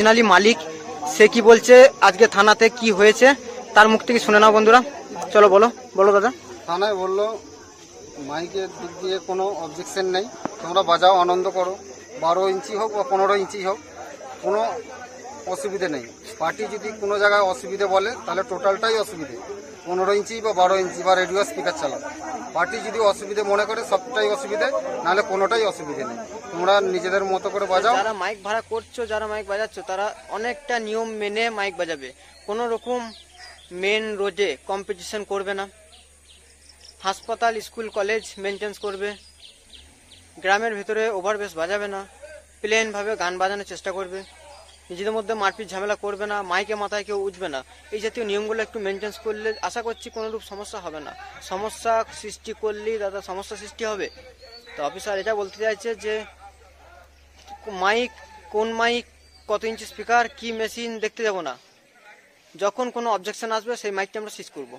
Originally মালিক, সে কি বলছে, আজকে থানাতে কি হয়েছে, তার মুখ থেকে শুনে নাও বন্ধুরা। চলো বলো বলো দাদা। থানায় বলল, মাইকের দিক দিয়ে কোনো অবজেকশন নেই, তোমরা বাজাও, আনন্দ করো। বারো ইঞ্চি হোক বা পনেরো ইঞ্চি হোক, কোনো অসুবিধে নেই। পার্টি যদি কোনো জায়গায় অসুবিধে বলে, তাহলে টোটালটাই অসুবিধে। পনেরো ইঞ্চি বা বারো ইঞ্চি বা রেডিও স্পিকার চালাও। পার্টি যদি অসুবিধে মনে করে সবটাই অসুবিধে, নাহলে কোনোটাই অসুবিধে নেই। তোমরা নিজেদের মতো করে বাজাও। যারা মাইক ভাড়া করছ, যারা মাইক বাজাচ্ছ, তারা অনেকটা নিয়ম মেনে মাইক বাজাবে। কোনো রকম মেন রোডে কম্পিটিশন করবে না। হাসপাতাল, স্কুল কলেজ মেনটেন্স করবে। গ্রামের ভিতরে ওভারবেস বাজাবে না। প্লেনভাবে গান বাজানোর চেষ্টা করবে। নিজেদের মধ্যে মারপিট ঝামেলা করবে না, মাইকে মাথায় কেউ উঠবে না। এই জাতীয় নিয়মগুলো একটু মেনটেন্স করলে আশা করছি কোনোরূপ সমস্যা হবে না। সমস্যা সৃষ্টি করলেই দাদা, সমস্যা সৃষ্টি হবে। তো অফিসার এটা বলতে চাইছে যে মাইক কোন মাইক কত ইঞ্চি স্পিকার কি মেশিন দেখতে যাব না। যখন কোনো অবজেকশন আসবে, সেই মাইকটা আমরা সিজ করব।